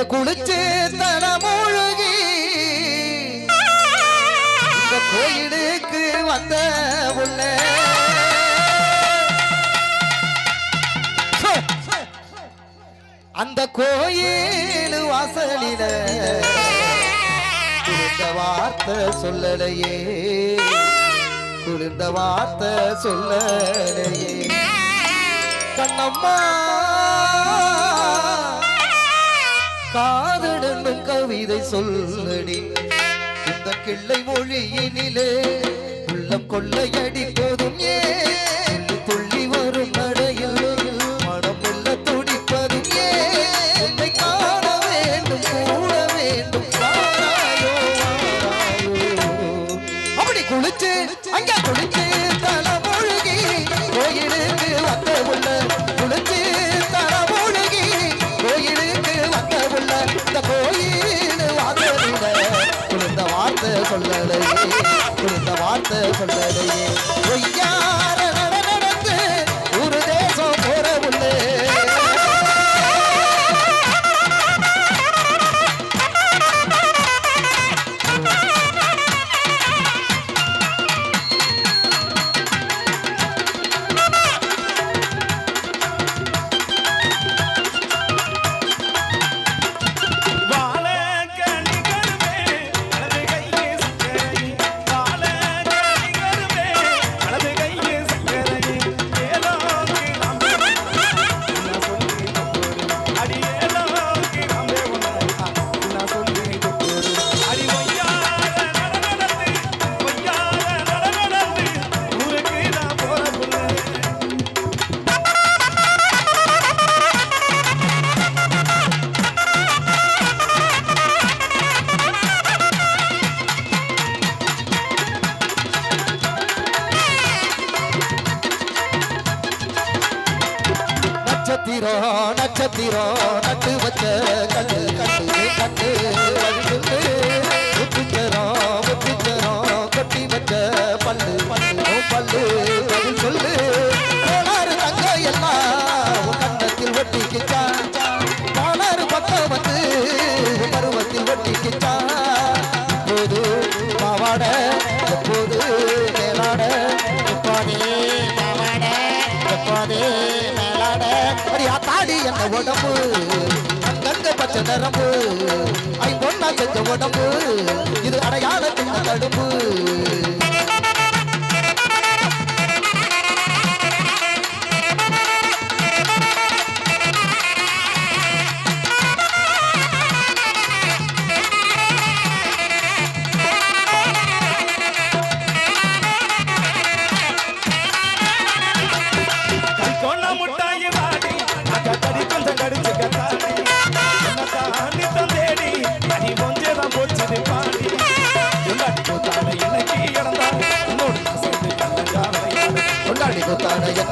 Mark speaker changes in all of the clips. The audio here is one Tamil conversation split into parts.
Speaker 1: இங்க குளிச்சு தனமூழ்கி இந்த கோயிலுக்கு வந்த உன்ன. அந்த கோயில் வாசலில குளிர்ந்த வார்த்தை சொல்லலையே. குளிர்ந்த வார்த்தை சொல்லலையே. கண்ணம்மா. காதடனும் கவிதை சொல்லடி. இந்த கிள்ளை மொழியினிலே உள்ளம் கொள்ளையடி போதும் ஏ துள்ளி
Speaker 2: சந்தனையே
Speaker 1: நட்சத்திரம் நட்சத்திரம் நட்டு வச்ச கட்டு கட்டு கட்டு வழிந்து முத்துச்சரம் முத்துச்சரம் கொட்டி வச்ச பல்லு. உடம்பு. கங்கை பச்சை நரம்பு. ஐம்பொன்னா செஞ்ச உடம்பு. இது அடையாளத்தின் தடுப்பு.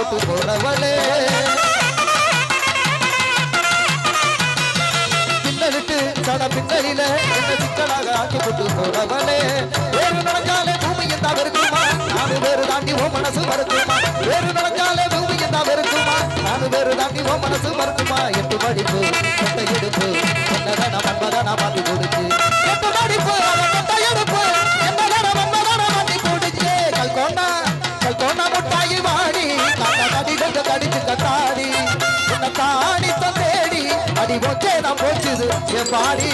Speaker 1: புட்டு போடவளே பின்னலிட்டு சட பின்னலில என்ன சிக்கலாக ஆக்கி புட்டு போடவளே ஒரு நடந்தாலே பூமியை தவிர்க்குமா என் பாடி.